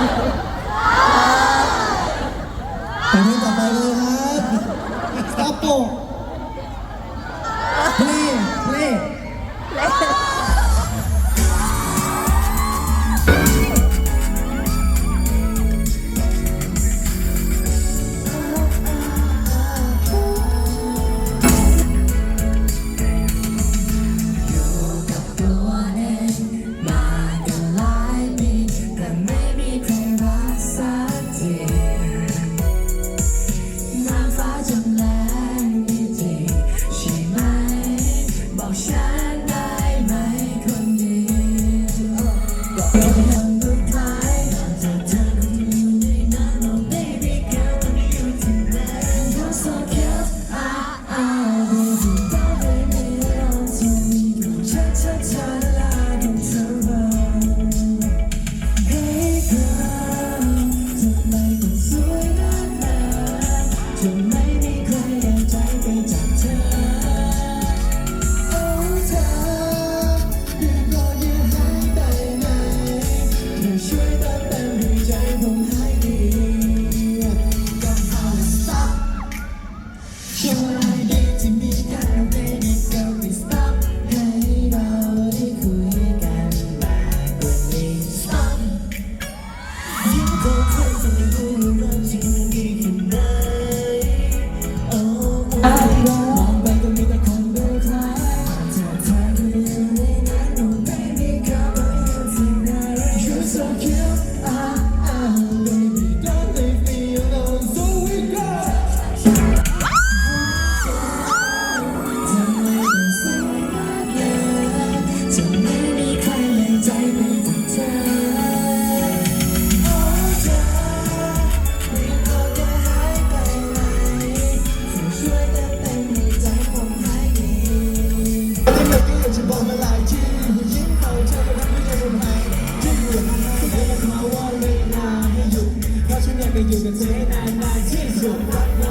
ไปต่อไปเลยครับ stop โ Thank you. never you can say nine nine, she's your partner.